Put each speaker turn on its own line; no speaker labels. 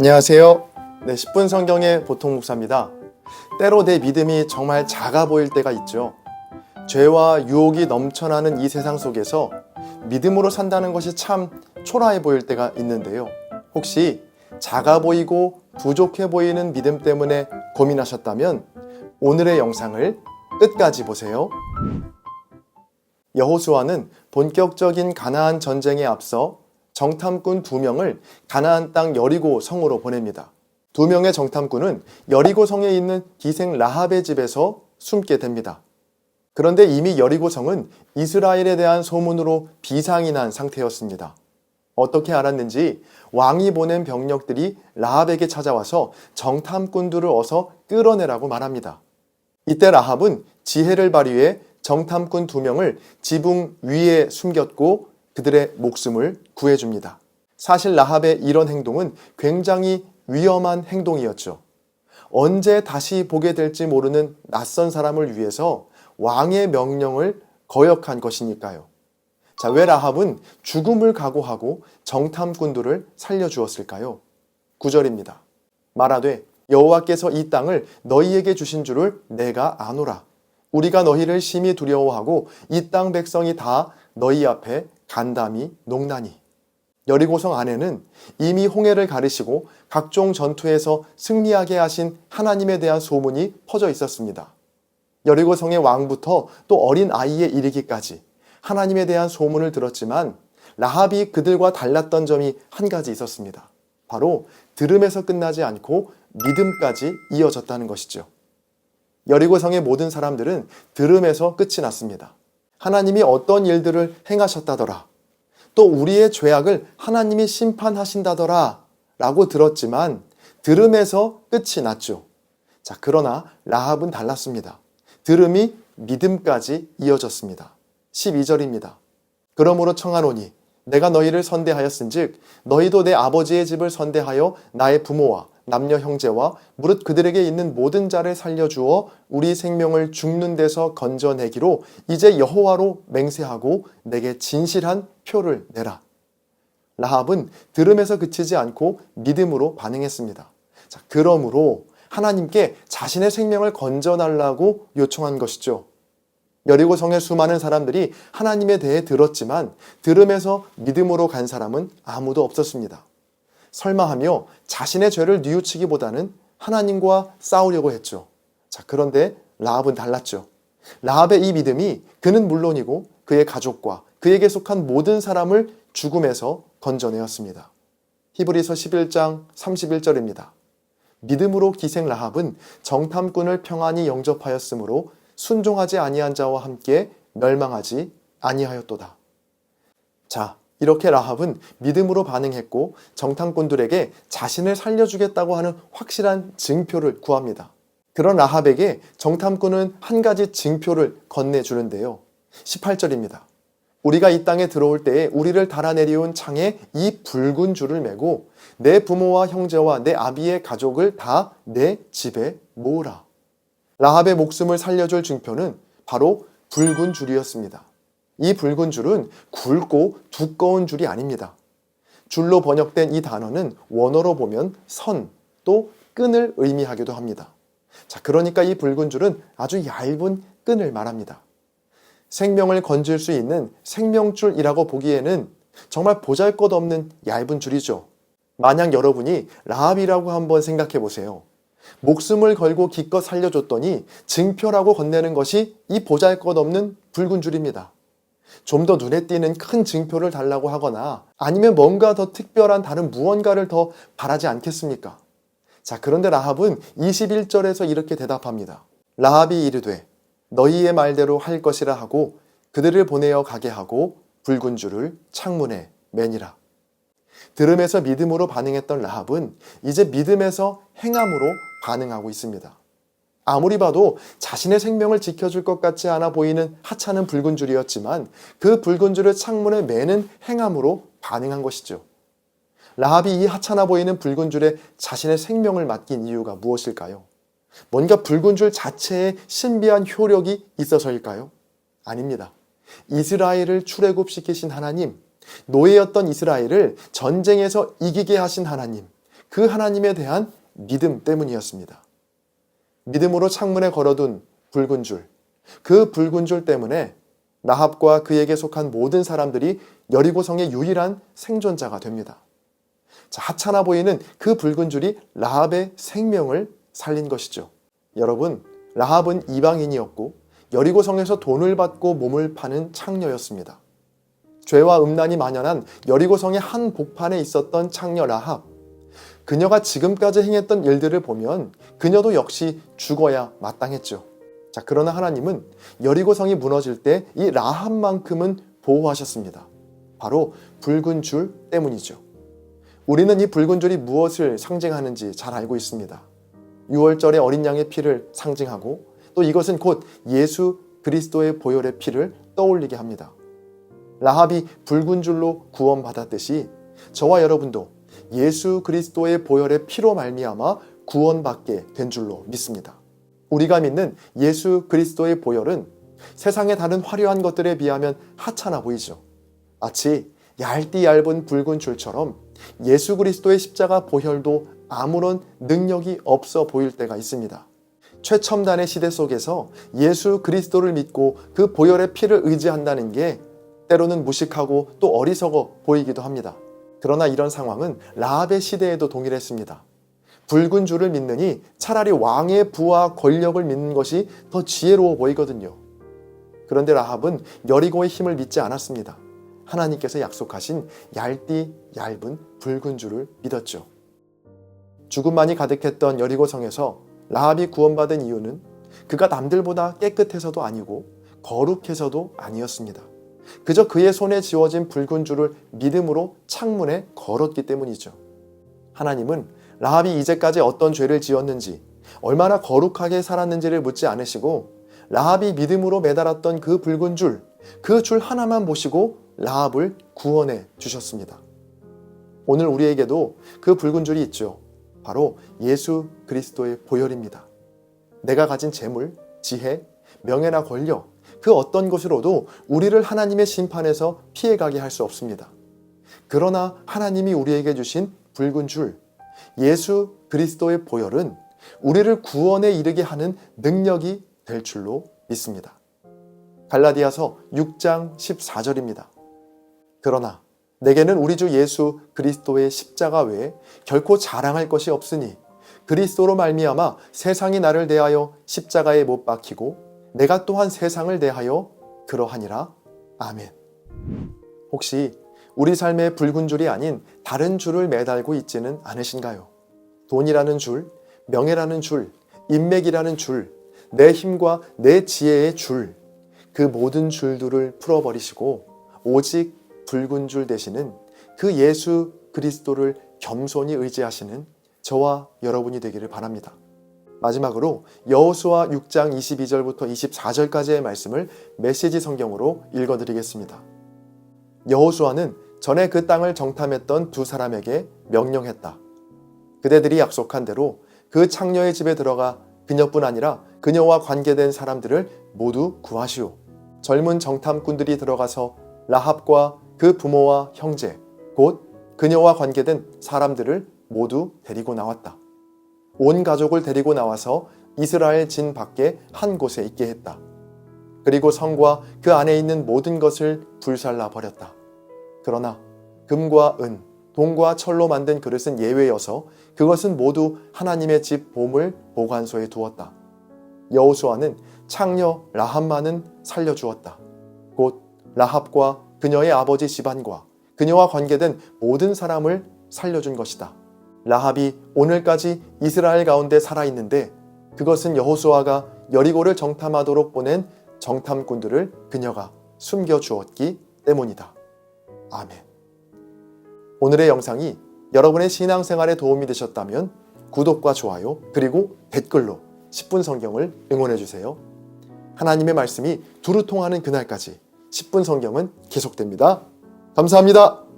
안녕하세요. 네, 10분 성경의 보통 목사입니다. 때로 내 믿음이 정말 작아 보일 때가 있죠. 죄와 유혹이 넘쳐나는 이 세상 속에서 믿음으로 산다는 것이 참 초라해 보일 때가 있는데요. 혹시 작아 보이고 부족해 보이는 믿음 때문에 고민하셨다면 오늘의 영상을 끝까지 보세요. 여호수아는 본격적인 가나안 전쟁에 앞서 정탐꾼 두 명을 가나안 땅 여리고 성으로 보냅니다. 두 명의 정탐꾼은 여리고 성에 있는 기생 라합의 집에서 숨게 됩니다. 그런데 이미 여리고 성은 이스라엘에 대한 소문으로 비상이 난 상태였습니다. 어떻게 알았는지 왕이 보낸 병력들이 라합에게 찾아와서 정탐꾼들을 어서 끌어내라고 말합니다. 이때 라합은 지혜를 발휘해 정탐꾼 두 명을 지붕 위에 숨겼고 그들의 목숨을 구해줍니다. 사실 라합의 이런 행동은 굉장히 위험한 행동이었죠. 언제 다시 보게 될지 모르는 낯선 사람을 위해서 왕의 명령을 거역한 것이니까요. 자, 왜 라합은 죽음을 각오하고 정탐꾼들을 살려주었을까요? 9절입니다. 말하되 여호와께서 이 땅을 너희에게 주신 줄을 내가 아노라. 우리가 너희를 심히 두려워하고 이 땅 백성이 다 너희 앞에 간담이 농나니. 여리고성 안에는 이미 홍해를 가르시고 각종 전투에서 승리하게 하신 하나님에 대한 소문이 퍼져 있었습니다. 여리고성의 왕부터 또 어린 아이에 이르기까지 하나님에 대한 소문을 들었지만 라합이 그들과 달랐던 점이 한 가지 있었습니다. 바로 들음에서 끝나지 않고 믿음까지 이어졌다는 것이죠. 여리고성의 모든 사람들은 들음에서 끝이 났습니다. 하나님이 어떤 일들을 행하셨다더라. 또 우리의 죄악을 하나님이 심판하신다더라. 라고 들었지만 들음에서 끝이 났죠. 자, 그러나 라합은 달랐습니다. 들음이 믿음까지 이어졌습니다. 12절입니다. 그러므로 청하노니 내가 너희를 선대하였은즉 너희도 내 아버지의 집을 선대하여 나의 부모와 남녀 형제와 무릇 그들에게 있는 모든 자를 살려주어 우리 생명을 죽는 데서 건져내기로 이제 여호와로 맹세하고 내게 진실한 표를 내라. 라합은 들음에서 그치지 않고 믿음으로 반응했습니다. 자, 그러므로 하나님께 자신의 생명을 건져달라고 요청한 것이죠. 여리고 성의 수많은 사람들이 하나님에 대해 들었지만 들음에서 믿음으로 간 사람은 아무도 없었습니다. 설마하며 자신의 죄를 뉘우치기보다는 하나님과 싸우려고 했죠. 자, 그런데 라합은 달랐죠. 라합의 이 믿음이 그는 물론이고 그의 가족과 그에게 속한 모든 사람을 죽음에서 건져내었습니다. 히브리서 11장 31절입니다. 믿음으로 기생 라합은 정탐꾼을 평안히 영접하였으므로 순종하지 아니한 자와 함께 멸망하지 아니하였도다. 자, 이렇게 라합은 믿음으로 반응했고 정탐꾼들에게 자신을 살려주겠다고 하는 확실한 증표를 구합니다. 그런 라합에게 정탐꾼은 한 가지 증표를 건네주는데요. 18절입니다. 우리가 이 땅에 들어올 때에 우리를 달아내려온 창에 이 붉은 줄을 메고 내 부모와 형제와 내 아비의 가족을 다 내 집에 모으라. 라합의 목숨을 살려줄 증표는 바로 붉은 줄이었습니다. 이 붉은 줄은 굵고 두꺼운 줄이 아닙니다. 줄로 번역된 이 단어는 원어로 보면 선, 또 끈을 의미하기도 합니다. 자, 그러니까 이 붉은 줄은 아주 얇은 끈을 말합니다. 생명을 건질 수 있는 생명줄이라고 보기에는 정말 보잘 것 없는 얇은 줄이죠. 만약 여러분이 라합이라고 한번 생각해 보세요. 목숨을 걸고 기껏 살려줬더니 증표라고 건네는 것이 이 보잘 것 없는 붉은 줄입니다. 좀 더 눈에 띄는 큰 증표를 달라고 하거나 아니면 뭔가 더 특별한 다른 무언가를 더 바라지 않겠습니까? 자, 그런데 라합은 21절에서 이렇게 대답합니다. 라합이 이르되 너희의 말대로 할 것이라 하고 그들을 보내어 가게 하고 붉은 줄을 창문에 매니라. 들음에서 믿음으로 반응했던 라합은 이제 믿음에서 행함으로 반응하고 있습니다. 아무리 봐도 자신의 생명을 지켜줄 것 같지 않아 보이는 하찮은 붉은 줄이었지만 그 붉은 줄을 창문에 매는 행함으로 반응한 것이죠. 라합이 이 하찮아 보이는 붉은 줄에 자신의 생명을 맡긴 이유가 무엇일까요? 뭔가 붉은 줄 자체에 신비한 효력이 있어서일까요? 아닙니다. 이스라엘을 출애굽시키신 하나님, 노예였던 이스라엘을 전쟁에서 이기게 하신 하나님, 그 하나님에 대한 믿음 때문이었습니다. 믿음으로 창문에 걸어둔 붉은 줄, 그 붉은 줄 때문에 나합과 그에게 속한 모든 사람들이 여리고성의 유일한 생존자가 됩니다. 자, 하찮아 보이는 그 붉은 줄이 라합의 생명을 살린 것이죠. 여러분, 라합은 이방인이었고 여리고성에서 돈을 받고 몸을 파는 창녀였습니다. 죄와 음란이 만연한 여리고성의 한 복판에 있었던 창녀 라합. 그녀가 지금까지 행했던 일들을 보면 그녀도 역시 죽어야 마땅했죠. 자, 그러나 하나님은 여리고성이 무너질 때 이 라합만큼은 보호하셨습니다. 바로 붉은 줄 때문이죠. 우리는 이 붉은 줄이 무엇을 상징하는지 잘 알고 있습니다. 6월절의 어린 양의 피를 상징하고 또 이것은 곧 예수 그리스도의 보혈의 피를 떠올리게 합니다. 라합이 붉은 줄로 구원받았듯이 저와 여러분도 예수 그리스도의 보혈의 피로 말미암아 구원받게 된 줄로 믿습니다. 우리가 믿는 예수 그리스도의 보혈은 세상의 다른 화려한 것들에 비하면 하찮아 보이죠. 마치 얇디 얇은 붉은 줄처럼 예수 그리스도의 십자가 보혈도 아무런 능력이 없어 보일 때가 있습니다. 최첨단의 시대 속에서 예수 그리스도를 믿고 그 보혈의 피를 의지한다는 게 때로는 무식하고 또 어리석어 보이기도 합니다. 그러나 이런 상황은 라합의 시대에도 동일했습니다. 붉은 줄을 믿느니 차라리 왕의 부와 권력을 믿는 것이 더 지혜로워 보이거든요. 그런데 라합은 여리고의 힘을 믿지 않았습니다. 하나님께서 약속하신 얇디 얇은 붉은 줄을 믿었죠. 죽음만이 가득했던 여리고 성에서 라합이 구원받은 이유는 그가 남들보다 깨끗해서도 아니고 거룩해서도 아니었습니다. 그저 그의 손에 지워진 붉은 줄을 믿음으로 창문에 걸었기 때문이죠. 하나님은 라합이 이제까지 어떤 죄를 지었는지, 얼마나 거룩하게 살았는지를 묻지 않으시고 라합이 믿음으로 매달았던 그 붉은 줄, 그 줄 하나만 보시고 라합을 구원해 주셨습니다. 오늘 우리에게도 그 붉은 줄이 있죠. 바로 예수 그리스도의 보혈입니다. 내가 가진 재물, 지혜, 명예나 권력, 그 어떤 것으로도 우리를 하나님의 심판에서 피해가게 할 수 없습니다. 그러나 하나님이 우리에게 주신 붉은 줄, 예수 그리스도의 보혈은 우리를 구원에 이르게 하는 능력이 될 줄로 믿습니다. 갈라디아서 6장 14절입니다. 그러나 내게는 우리 주 예수 그리스도의 십자가 외에 결코 자랑할 것이 없으니 그리스도로 말미암아 세상이 나를 대하여 십자가에 못 박히고 내가 또한 세상을 대하여 그러하니라. 아멘. 혹시 우리 삶의 붉은 줄이 아닌 다른 줄을 매달고 있지는 않으신가요? 돈이라는 줄, 명예라는 줄, 인맥이라는 줄, 내 힘과 내 지혜의 줄, 그 모든 줄들을 풀어버리시고 오직 붉은 줄 되시는 그 예수 그리스도를 겸손히 의지하시는 저와 여러분이 되기를 바랍니다. 마지막으로 여호수아 6장 22절부터 24절까지의 말씀을 메시지 성경으로 읽어드리겠습니다. 여호수아는 전에 그 땅을 정탐했던 두 사람에게 명령했다. 그대들이 약속한 대로 그 창녀의 집에 들어가 그녀뿐 아니라 그녀와 관계된 사람들을 모두 구하시오. 젊은 정탐꾼들이 들어가서 라합과 그 부모와 형제, 곧 그녀와 관계된 사람들을 모두 데리고 나왔다. 온 가족을 데리고 나와서 이스라엘 진 밖에 한 곳에 있게 했다. 그리고 성과 그 안에 있는 모든 것을 불살라 버렸다. 그러나 금과 은, 동과 철로 만든 그릇은 예외여서 그것은 모두 하나님의 집 보물 보관소에 두었다. 여호수아는 창녀 라합만은 살려주었다. 곧 라합과 그녀의 아버지 집안과 그녀와 관계된 모든 사람을 살려준 것이다. 라합이 오늘까지 이스라엘 가운데 살아있는데 그것은 여호수아가 여리고를 정탐하도록 보낸 정탐꾼들을 그녀가 숨겨 주었기 때문이다. 아멘. 오늘의 영상이 여러분의 신앙생활에 도움이 되셨다면 구독과 좋아요 그리고 댓글로 10분 성경을 응원해 주세요. 하나님의 말씀이 두루 통하는 그날까지 10분 성경은 계속됩니다. 감사합니다.